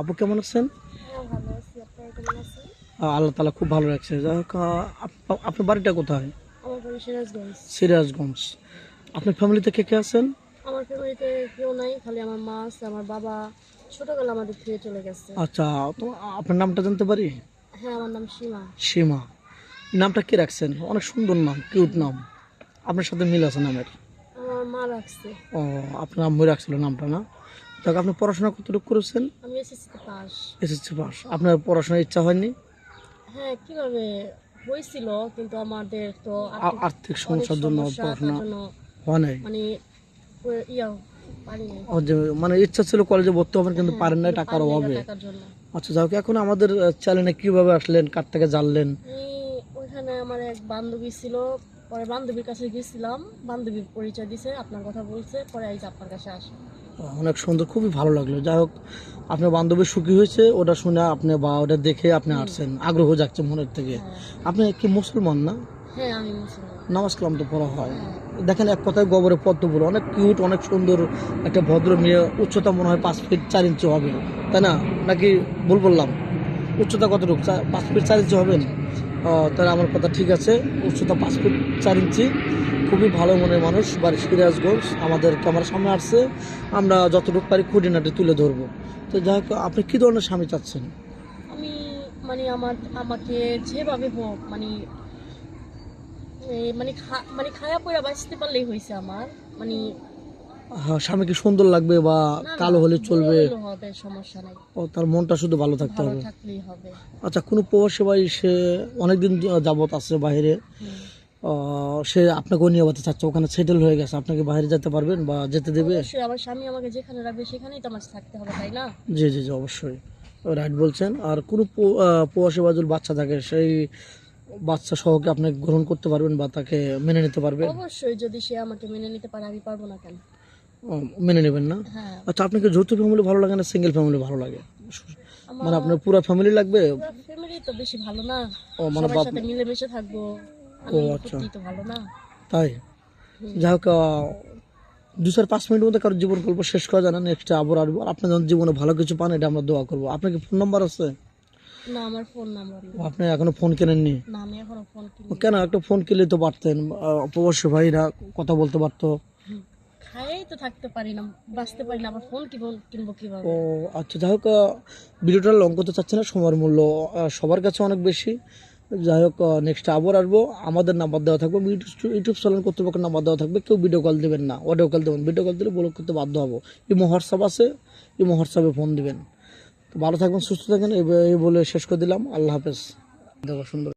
আপু কেমন আছেন? ভালো আছি আপনারা কেমন আল্লাহ তালা খুব ভালো রাখছে। আপনার বাড়িটা কোথায়? সিরাজগঞ্জ। আপনার ফ্যামিলিতে কে কে আছেন? আমার ফ্যামিলিতে কেউ নাই খালি আমার মা আছে আমার বাবা। ছোটবেলা আমাদের থেকে চলে গেছে। আচ্ছা তো আপনার নামটা জানতে পারি? হ্যাঁ আমার নাম সীমা। সীমা। নামটা কে রাখছেন? অনেক সুন্দর নাম কিউট নাম। আপনার সাথে মিল আছে নামের? আমার মা রাখছে। ও আপনার আম্মু রাখছিল নামটা না? যাক আপনি পড়াশোনা কতটুকু করেছেন? আমি পাস। SSC pass. আপনার পড়াশোনার ইচ্ছা হয়নি? হ্যাঁ কীভাবে? হয়েছিল কিন্তু আমাদের তো আর্থিক সমস্যার জন্য পড়াশোনা হয় নাই? মানে ইয়া মানে ইচ্ছা ছিল কলেজে ভর্তি হবেন কিন্তু পারেন না টাকার অভাবে। আচ্ছা যাক এখন আমাদের চ্যানেলে কীভাবে আসলেন কার থেকে জানলেন? ওইখানে আমার এক বান্ধবী ছিল পরে বান্ধবীর কাছে গেছিলাম বান্ধবী পরিচয় দিছে আপনার কথা বলছে পরে আইজ আপনার কাছে আসে। অনেক সুন্দর খুবই ভালো লাগল। যাই হোক আপনার বান্ধবী সুখী হয়েছে ওটা শুনে আপনি বা ওটা দেখে আপনি আসছেন আগ্রহ যাচ্ছে মনের থেকে। হ্যাঁ। আপনি কি মুসলমান না? হ্যাঁ নামাজ কালাম তো পড়া হয়। হ্যাঁ। দেখেন এক কথায় গোবরে পদ্ম বলে অনেক কিউট অনেক সুন্দর একটা ভদ্র মেয়ে উচ্চতা মনে হয় পাঁচ ফিট চার ইঞ্চি হবে তাই না? নাকি ভুল বললাম? উচ্চতা কতটুকু? পাঁচ ফিট চার ইঞ্চি হবেন তাহলে আমার কথা ঠিক আছে উচ্চতা পাঁচ ফিট চার ইঞ্চি খুবই ভালো মনের মানুষ বাড়ি সিরাজগঞ্জ আমাদের ক্যামেরার সামনে আসছে। আমরা যতটুকু পারি খুঁটিনাটি তুলে ধরবো। তো যাই হোক আপনি কী ধরনের স্বামী চাচ্ছেন? আমি মানে আমার আমাকে যেভাবে হোক মানে মানে মানে খায়া পয়রা বাঁচতে পারলেই হয়েছে আমার মানে হ্যাঁ, স্বামী কি সুন্দর লাগবে বা কালো হলে চলবে? হবে সমস্যা নাই। ও তার মনটা শুধু ভালো থাকতে হবে। আচ্ছা কোনো প্রবাসী ভাই সে অনেকদিন যাবত আছে বাইরে। সে আপনাকেও নিয়ে যেতে চাচ্ছে ওখানে সেটেল হয়ে গেছে আপনাকে বাইরে যেতে পারবেন বা যেতে দেবে? আমার স্বামী আমাকে যেখানে রাখবে সেখানেই তো আমার থাকতে হবে তাই না? জি জি জি অবশ্যই। রাইট বলছেন আর কোনো প্রবাসী বাজুর বাচ্চা থাকে সেই বাচ্চা সহকে আপনি গ্রহণ করতে পারবেন বা তাকে মেনে নিতে পারবেন? অবশ্যই যদি সে আমাকে মেনে নিতে পারে আমি পারব না কেন? মেনে নেবেন না? হ্যাঁ। আচ্ছা আপনাকে যৌথ ফ্যামিলি ভালো লাগে না সিঙ্গেল ফ্যামিলি ভালো লাগে? মানে আপনার পুরো ফ্যামিলি লাগবে? ফ্যামিলি তো বেশি ভালো না। ও মানে বাপ সাথে মিলেমিশে থাকব। ও, আচ্ছা। ভালো না। তাই? যাই হোক দু চার পাঁচ মিনিটের মধ্যে কারও জীবন গল্প শেষ করা যায় না নেক্সট আবার আসব। আর আপনি যখন জীবনে ভালো কিছু পান এটা আমরা দোয়া করব। আপনার কি ফোন নাম্বার আছে? না আমার ফোন নাম্বার আপনি এখনও ফোন কেনেননি? না আমি এখনও ফোন কিনি কেন? একটা ফোন কিনলে তো পারতেন। প্রবাসী ভাইরা কথা বলতে পারতো। খাই তো থাকতে পারি না বাঁচতে পারি না আবার ফোন কিনবো কিনবো কীভাবে? ও আচ্ছা যাই হোক ভিডিওটা লং করতে চাচ্ছি না সময়ের মূল্য সবার কাছে অনেক বেশি। যাই হোক নেক্সট আবার আসব। আমাদের নাম্বার দেওয়া থাকবে। ইউটিউব চ্যানেল কর্তৃপক্ষের নাম্বার দেওয়া থাকবে। কেউ ভিডিও কল দেবেন না। অডিও কল দেবেন। ভিডিও কল দিলে বলো করতে বাধ্য হব। ইমো হোয়াটসঅ্যাপ আছে। ইমো হোয়াটসঅ্যাপে ফোন দেবেন। ভালো থাকবেন, সুস্থ থাকেন এই বলে শেষ করে দিলাম। আল্লাহ হাফেজ। দেখো সুন্দর